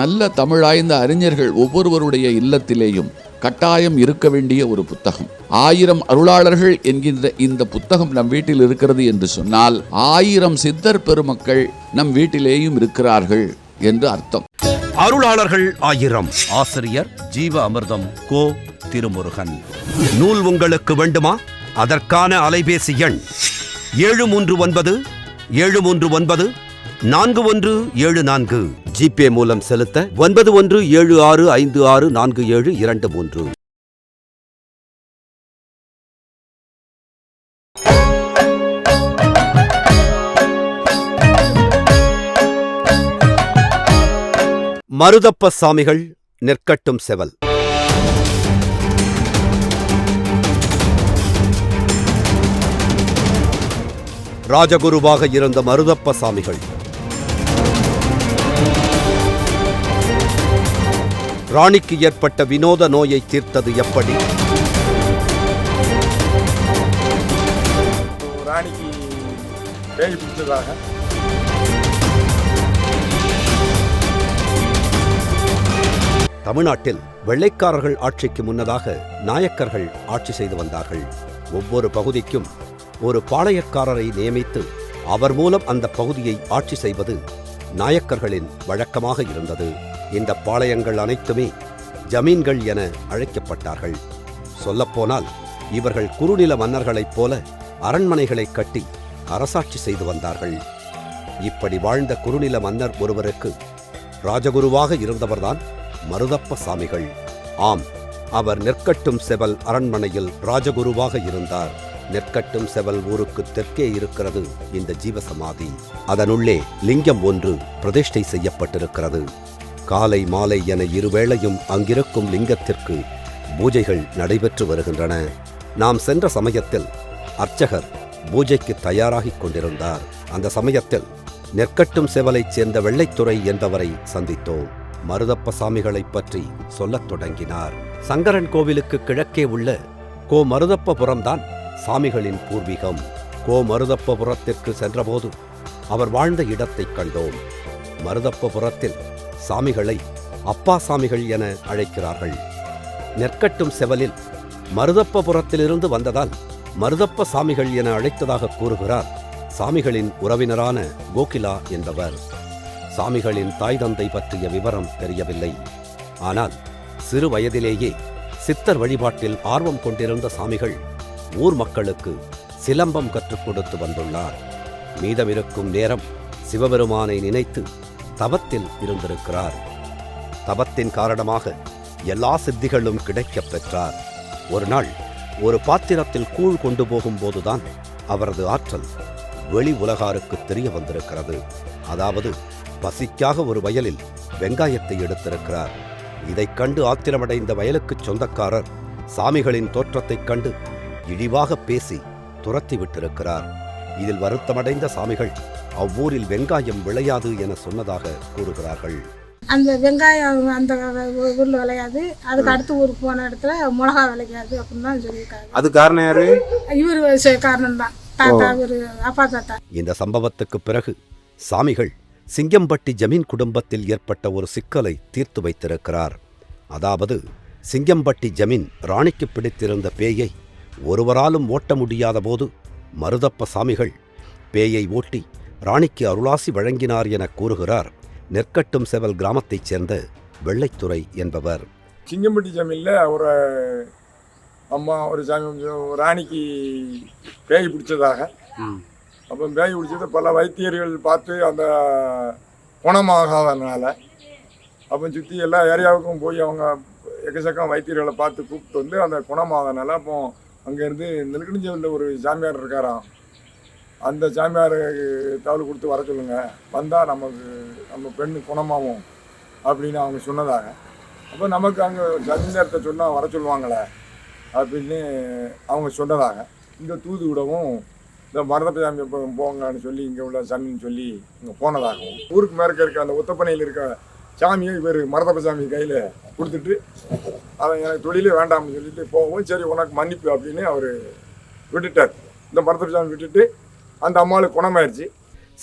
நல்ல தமிழாய்ந்த அறிஞர்கள் ஒவ்வொருவருடைய இல்லத்திலேயும் கட்டாயம் இருக்க வேண்டிய ஒரு புத்தகம். ஆயிரம் அருளாளர்கள் என்கின்ற இந்த புத்தகம் நம் வீட்டில் இருக்கிறது என்று சொன்னால் ஆயிரம் சித்தர் பெருமக்கள் நம் வீட்டிலேயும் இருக்கிறார்கள் என்று அர்த்தம். அருளாளர்கள் ஆயிரம். ஆசிரியர் ஜீவ அமிர்தம் கோ திருமுருகன். நூல் உங்களுக்கு வேண்டுமா? அதற்கான அலைபேசி எண் ஏழு மூன்று ஒன்பது ஏழு மூன்று ஒன்பது நான்கு ஒன்று ஏழு நான்கு. ஜிபே மூலம் செலுத்த ஒன்பது ஒன்று ஏழு ஆறு ஐந்து ஆறு நான்கு ஏழு இரண்டு மூன்று. மருதப்ப சாமிகள் நெற்கட்டும் செவல். ராஜகுருவாக இருந்த மருதப்ப சாமிகள் ராணிக்கு ஏற்பட்ட வினோத நோயை தீர்த்தது எப்படி? ராணிக்கு பேய் பிடிச்சதாக தமிழ்நாட்டில் வெள்ளைக்காரர்கள் ஆட்சிக்கு முன்னதாக நாயக்கர்கள் ஆட்சி செய்து வந்தார்கள். ஒவ்வொரு பகுதிக்கும் ஒரு பாளையக்காரரை நியமித்து அவர் மூலம் அந்த பகுதியை ஆட்சி செய்வது நாயக்கர்களின் வழக்கமாக இருந்தது. இந்த பாளையங்கள் அனைத்துமே ஜமீன்கள் என அழைக்கப்பட்டார்கள். சொல்லப்போனால் இவர்கள் குறுநில மன்னர்களைப் போல அரண்மனைகளை கட்டி அரசாட்சி செய்து வந்தார்கள். இப்படி வாழ்ந்த குறுநில மன்னர் ஒருவருக்கு ராஜகுருவாக இருந்தவர்தான் மருதப்ப சாமிகள். ஆம் அவர் நெற்கட்டும் செவல் அரண்மனையில் ராஜகுருவாக இருந்தார். நெற்கட்டும் செவல் ஊருக்கு தெற்கே இருக்கிறது இந்த ஜீவசமாதி. அதனுள்ளே லிங்கம் ஒன்று பிரதிஷ்டை செய்யப்பட்டிருக்கிறது. காலை மாலை என இருவேளையும் அங்கிருக்கும் லிங்கத்திற்கு பூஜைகள் நடைபெற்று வருகின்றன. நாம் சென்ற சமயத்தில் அர்ச்சகர் பூஜைக்கு தயாராகிக் கொண்டிருந்தார். அந்த சமயத்தில் நெற்கட்டும் செவலைச் சேர்ந்த வெள்ளைத்துறை என்பவரை சந்தித்தோம். மருதப்ப சாமிகளைப் பற்றி சொல்லத் தொடங்கினார். சங்கரன் கோவிலுக்கு கிழக்கே உள்ள கோ மருதப்பபுரம்தான் சாமிகளின் பூர்வீகம். கோ மருதப்பபுரத்திற்கு சென்றபோது அவர் வாழ்ந்த இடத்தைக் கண்டோம். மருதப்பபுரத்தில் சாமிகளை அப்பா சாமிகள் என அழைக்கிறார்கள். நெற்கட்டும் செவலில் மருதப்பபுரத்திலிருந்து வந்ததால் மருதப்ப சாமிகள் என அழைத்ததாக கூறுகிறார் சாமிகளின் உறவினரான கோகிலா என்பவர். சாமிகளின் தாய் தந்தை பற்றிய விவரம் தெரியவில்லை. ஆனால் சிறு வயதிலேயே சித்தர் வழிபாட்டில் ஆர்வம் கொண்டிருந்த சாமிகள் ஊர் மக்களுக்கு சிலம்பம் கற்றுக் கொடுத்து வந்துள்ளார். மீதமிருக்கும் நேரம் சிவபெருமானை நினைத்து தவத்தில் இருந்திருக்கிறார். தவத்தின் காரணமாக எல்லா சித்திகளும் கிடைக்கப் பெற்றார். ஒரு நாள் ஒரு பாத்திரத்தில் கூழ் கொண்டு போகும்போதுதான் அவரது ஆற்றல் வெளி உலகாருக்கு தெரிய வந்திருக்கிறது. அதாவது பசிக்காக ஒரு வயலில் வெங்காயத்தை எடுத்திருக்கிறார். இதைக் கண்டு ஆத்திரமடைந்த வயலுக்குச் சொந்தக்காரர் சாமிகளின் தோற்றத்தைக் கண்டு இழிவாக பேசி துரத்தி விட்டிருக்கிறார். இதில் வருத்தமடைந்த சாமிகள் அவ்வூரில் வெங்காயம் விளையாது என சொன்னதாக கூறுகிறார்கள். அந்த வெங்காயம் அந்த ஊரில் விளையாது. அதுக்கு அடுத்த ஊருக்கு போன இடத்துல மிளகா விளையாது அப்படின்னு தான் சொல்லியிருக்காங்க. அது காரணம் யாரு? இவர் காரணம் தான். தாத்தா இவர் அப்பா தாத்தா. இந்த சம்பவத்துக்கு பிறகு சாமிகள் சிங்கம்பட்டி ஜமீன் குடும்பத்தில் ஏற்பட்ட ஒரு சிக்கலை தீர்த்து வைத்திருக்கிறார். அதாவது சிங்கம்பட்டி ஜமீன் ராணிக்கு பிடித்திருந்த பேயை ஒருவராலும் ஓட்ட முடியாத போது மருதப்ப சாமிகள் பேயை ஓட்டி ராணிக்கு அருளாசி வழங்கினார் என கூறுகிறார். நெற்கட்டும் செவல் கிராமத்தைச் சேர்ந்த வெள்ளைத்துறை என்பவர். சிங்கம்பட்டி சாமியில் ஒரு அம்மா ஒரு சாமி ராணிக்கு பேய் பிடிச்சதாக. அப்போ பேய் பிடிச்சது பல வைத்தியர்கள் பார்த்து அந்த குணமாகாதனால அப்போ சுற்றி எல்லா ஏரியாவுக்கும் போய் அவங்க எக்கச்சக்கம் வைத்தியர்களை பார்த்து கூப்பிட்டு வந்து அந்த குணமாகாதனால அப்போ அங்கேருந்து நெல்கணிஞ்சவில் ஒரு சாமியார் இருக்காராம். அந்த சாமியார் தகவல் கொடுத்து வர சொல்லுங்க. வந்தால் நமக்கு நம்ம பெண்ணு குணமாகும் அப்படின்னு அவங்க சொன்னதாக. அப்போ நமக்கு அங்கே சந்திரத்தை சொன்னால் வர சொல்லுவாங்களே அப்படின்னு அவங்க சொன்னதாக. இங்கே தூது விடவும் இந்த மரதப்ப சாமி போங்கன்னு சொல்லி இங்கே உள்ள சாமின்னு சொல்லி இங்கே போனதாகவும் ஊருக்கு மேற்க இருக்க அந்த ஒத்தப்பனையில் இருக்க சாமியை இவர் மரதப்ப சாமி கையில் கொடுத்துட்டு அவன் எனக்கு தொழிலே வேண்டாம்னு சொல்லிட்டு போகவும் சரி உனக்கு மன்னிப்பு அப்படின்னு அவர் விட்டுட்டார். இந்த மரதப்ப சாமி விட்டுட்டு அந்த அம்மாளுக்கு குணமாயிடுச்சு.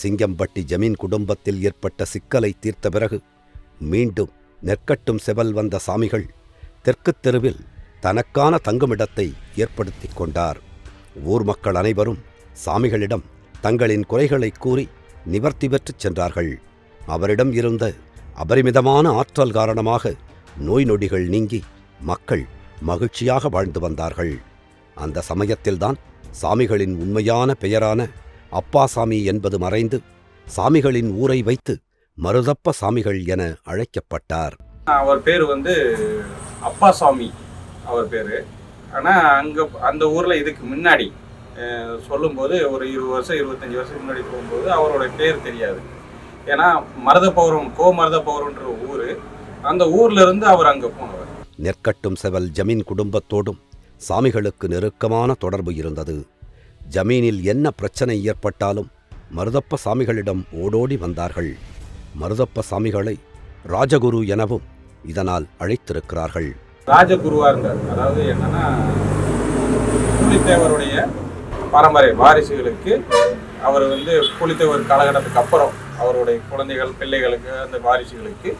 சிங்கம்பட்டி ஜமீன் குடும்பத்தில் ஏற்பட்ட சிக்கலை தீர்த்த பிறகு மீண்டும் நெற்கட்டும் செவல் வந்த சாமிகள் தெற்குத் தெருவில் தனக்கான தங்குமிடத்தை ஏற்படுத்திக் கொண்டார். ஊர் மக்கள் அனைவரும் சாமிகளிடம் தங்களின் குறைகளை கூறி நிவர்த்தி பெற்றுச் சென்றார்கள். அவரிடம் இருந்த அபரிமிதமான ஆற்றல் காரணமாக நோய் நொடிகள் நீங்கி மக்கள் மகிழ்ச்சியாக வாழ்ந்து வந்தார்கள். அந்த சமயத்தில்தான் சாமிகளின் உண்மையான பெயரான அப்பாசாமி என்பது மறைந்து சாமிகளின் ஊரை வைத்து மருதப்ப சாமிகள் என அழைக்கப்பட்டார். அவர் பேர் வந்து அப்பாசாமி அவர் பேர். ஆனால் அங்கே அந்த ஊரில் இதுக்கு முன்னாடி சொல்லும்போது ஒரு இருபது வருஷம் இருபத்தஞ்சி வருஷத்துக்கு முன்னாடி போகும்போது அவரோட பேர் தெரியாது. ஏன்னா மருதப்பௌரம் கோ மருதப்பௌரம்ன்ற ஊர் அந்த ஊர்ல இருந்து அவர் அங்கே போனவர். நெற்கட்டும் செவல் ஜமீன் குடும்பத்தோடும் சாமிகளுக்கு நெருக்கமான தொடர்பு இருந்தது. ஜமீனில் என்ன பிரச்சனை ஏற்பட்டாலும் மருதப்ப சாமிகளிடம் ஓடோடி வந்தார்கள். மருதப்ப சாமிகளை ராஜகுரு எனவும் இதனால் அழைத்திருக்கிறார்கள். ராஜகுருவா இருந்தார். அதாவது என்னன்னா புலித்தேவருடைய பரம்பரை வாரிசுகளுக்கு அவர் வந்து புலித்தேவர் காலகட்டத்துக்கு அப்புறம் அவருடைய குழந்தைகள் பிள்ளைகளுக்கு அந்த வாரிசுகளுக்கு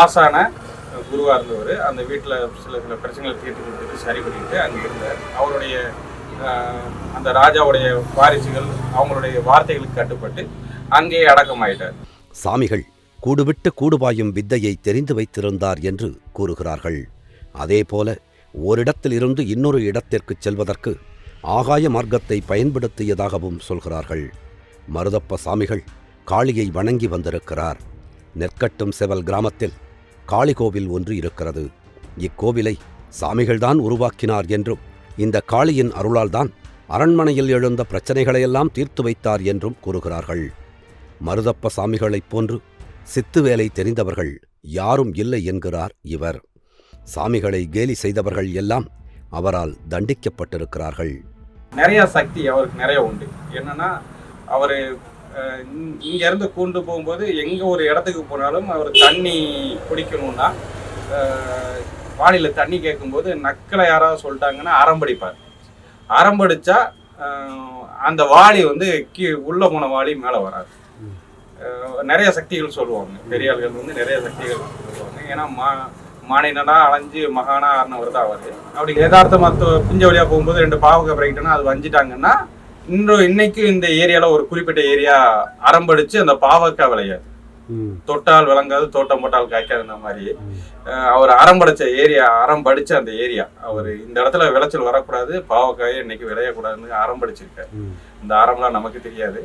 ஆசான குருவாக இருந்தவர். அந்த வீட்டில் சில சில பிரச்சனைகளை தீர்த்து கொடுத்துட்டு சரி பண்ணிட்டு அங்கே இருந்தார் அவருடைய அந்த ராஜாவுடைய வாரிசுகள் அவங்களுடைய வார்த்தைகளுக்கு கட்டுப்பட்டு அங்கே அடக்கமாயிட்டார். சாமிகள் கூடுவிட்டு கூடுபாயும் வித்தையை தெரிந்து வைத்திருந்தார் என்று கூறுகிறார்கள். அதேபோல ஓரிடத்திலிருந்து இன்னொரு இடத்திற்குச் செல்வதற்கு ஆகாய மார்க்கத்தை பயன்படுத்தியதாகவும் சொல்கிறார்கள். மருதப்ப சாமிகள் காளியை வணங்கி வந்திருக்கிறார். நெற்கட்டும் செவல் கிராமத்தில் காளி கோவில் ஒன்று இருக்கிறது. இக்கோவிலை சாமிகள்தான் உருவாக்கினார் என்றும் இந்த காளியின் அருளால்தான் அரண்மனையில் எழுந்த பிரச்சனைகளையெல்லாம் தீர்த்து வைத்தார் என்றும் கூறுகிறார்கள். மருதப்ப சாமிகளைப் போன்று சித்து வேலை தெரிந்தவர்கள் யாரும் இல்லை என்கிறார் இவர். சாமிகளை கேலி செய்தவர்கள் எல்லாம் அவரால் தண்டிக்கப்பட்டிருக்கிறார்கள். நிறைய சக்தி அவருக்கு நிறைய உண்டு. என்னன்னா அவர் இங்கேருந்து கூண்டு போகும்போது எங்கே ஒரு இடத்துக்கு போனாலும் அவர் தண்ணி குடிக்கணும்னா அஹ், தண்ணி கேட்கும்போது நக்கலை யாராவது சொல்லிட்டாங்கன்னா அரம்படிப்பார் அரம்படிச்சா அந்த வாளி வந்து கீ உள்ள போன வாளி மேலே வராது. நிறைய சக்திகள் சொல்லுவாங்க. பெரிய ஆள்கள் வந்து நிறைய சக்திகள் சொல்லுவாங்க. ஏன்னா மா மானினனா அலைஞ்சு மகானா ஆறினவர் தான் அவர். அப்படி யதார்த்தமா தொ- பிஞ்ச வழியாக போகும்போது ரெண்டு பாவக பிறகிட்டனா அது வஞ்சிட்டாங்கன்னா இன்னும் இன்னைக்கு இந்த ஏரியாவில் ஒரு குறிப்பிட்ட ஏரியா அரம்படிச்சு அந்த பாவக்காய் விளையாது. தொட்டால் விளங்காது தோட்டம் போட்டால் காய்க்காதுன்ற மாதிரி. அவர் அரம்படிச்ச ஏரியா அரம்படிச்ச அந்த ஏரியா. அவர் இந்த இடத்துல விளைச்சல் வரக்கூடாது பாவக்காயை இன்னைக்கு விளையக்கூடாதுன்னு அரம்படிச்சிருக்காரு இந்த அறம்லாம் நமக்கு தெரியாது.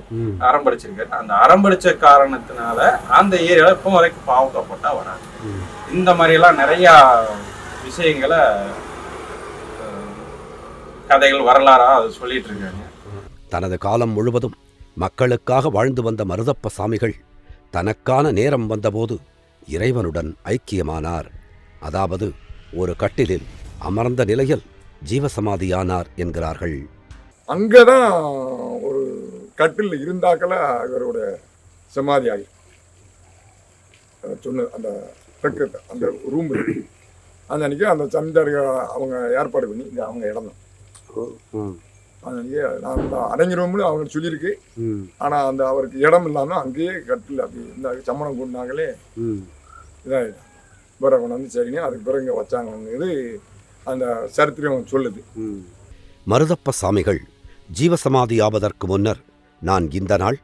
அரம்படிச்சிருக்காரு அந்த அரம்படிச்ச காரணத்தினால அந்த ஏரியால இப்போ வரைக்கும் பாவக்காய் போட்டா வராது. இந்த மாதிரி எல்லாம் நிறைய விஷயங்களை கதைகள் வரலாறா அது சொல்லிட்டு இருக்காங்க. தனது காலம் முழுவதும் மக்களுக்காக வாழ்ந்து வந்த மருதப்ப சாமிகள் தனக்கான நேரம் வந்தபோது இறைவனுடன் ஐக்கியமானார். அதாவது ஒரு கட்டிலில் அமர்ந்த நிலையில் ஜீவசமாதியானார் என்கிறார்கள். அங்கதான் ஒரு கட்டில் இருந்தாக்கல இவரோட சமாதி ஆகி சொன்ன அந்த அந்த ரூம் அந்த அன்னைக்கு அந்த சமீதார்கள் அவங்க ஏற்பாடு பண்ணி இது அவங்க இடம் தான் நான் தான் அடங்கிடுவோம்னு அவங்க சொல்லியிருக்கு. ஆனால் அந்த அவருக்கு இடம் இல்லாமல் அங்கேயே கட்டில் அப்படி இந்த சம்மணம் கூடினாங்களே. இதாகிடும் பிறகு கொண்டு வந்து சரின்னு அதுக்கு பிறகு இங்கே வச்சாங்க இது அந்த சரித்திரம் சொல்லுது. மருதப்ப சாமிகள் ஜீவசமாதி ஆவதற்கு முன்னர் நான் இந்த நாள்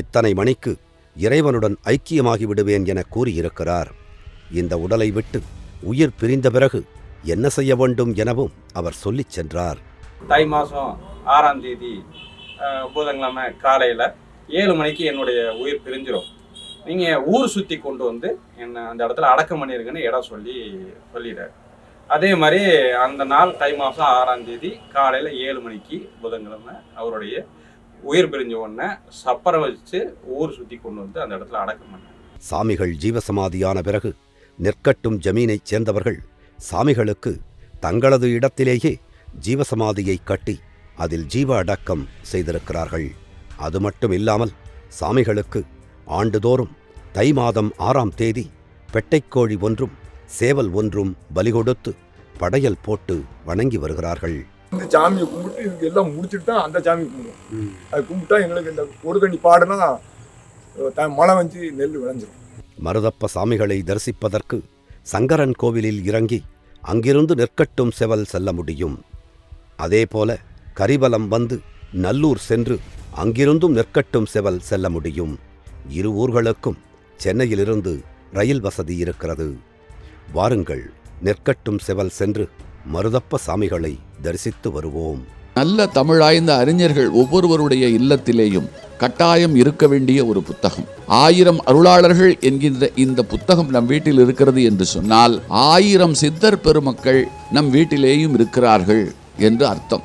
இத்தனை மணிக்கு இறைவனுடன் ஐக்கியமாகி விடுவேன் என கூறியிருக்கிறார். இந்த உடலை விட்டு உயிர் பிரிந்த பிறகு என்ன செய்ய வேண்டும் எனவும் அவர் சொல்லிச் சென்றார். தை மாதம் ஆறாம் தேதி புதன்கிழமை காலையில் ஏழு மணிக்கு என்னுடைய உயிர் பிரிஞ்சிடும் நீங்கள் ஊர் சுற்றி கொண்டு வந்து என்னை அந்த இடத்துல அடக்கம் பண்ணிருங்கன்னு இடம் சொல்லி சொல்லிடுறாரு. அதே மாதிரி அந்த நாள் தை மாதம் ஆறாம் தேதி காலையில் ஏழு மணிக்கு புதன்கிழமை அவருடைய உயிர் பிரிஞ்ச உடனே சப்பரம் வச்சு ஊர் சுற்றி கொண்டு வந்து அந்த இடத்துல அடக்கம் பண்ணார். சாமிகள் ஜீவசமாதியான பிறகு நெற்கட்டும் ஜமீனைச் சேர்ந்தவர்கள் சாமிகளுக்கு தங்களது இடத்திலேயே ஜீவசமாதியை கட்டி அதில் ஜீவ அடக்கம் செய்திருக்கிறார்கள். அது மட்டும் இல்லாமல் சாமிகளுக்கு ஆண்டுதோறும் தை மாதம் ஆறாம் தேதி பெட்டைக்கோழி ஒன்றும் சேவல் ஒன்றும் பலி கொடுத்து படையல் போட்டு வணங்கி வருகிறார்கள். இந்த சாமியை கும்பிட்டு இதுக்கு எல்லாம் முடிச்சுட்டு தான் அந்த சாமி கும்பிடுவோம். அது கும்பிட்டா எங்களுக்கு இந்த ஒரு தண்ணி பாடுனா மழை வந்து நெல் விளைஞ்சிரும். மருதப்ப சாமிகளை தரிசிப்பதற்கு சங்கரன் கோவிலில் இறங்கி அங்கிருந்து நெற்கட்டும் செவல் செல்ல முடியும். அதேபோல கரிவலம் வந்து நல்லூர் சென்று அங்கிருந்தும் நெற்கட்டும் செவல் செல்ல முடியும். இரு ஊர்களுக்கும் சென்னையிலிருந்து ரயில் வசதி இருக்கிறது. வாருங்கள் நெற்கட்டும் செவல் சென்று மருதப்ப சாமிகளை தரிசித்து வருவோம். நல்ல தமிழாய்ந்த அறிஞர்கள் ஒவ்வொருவருடைய இல்லத்திலேயும் கட்டாயம் இருக்க வேண்டிய ஒரு புத்தகம். ஆயிரம் அருளாளர்கள் என்கின்ற இந்த புத்தகம் நம் வீட்டில் இருக்கிறது என்று சொன்னால் ஆயிரம் சித்தர் பெருமக்கள் நம் வீட்டிலேயும் இருக்கிறார்கள் என்று அர்த்தம்.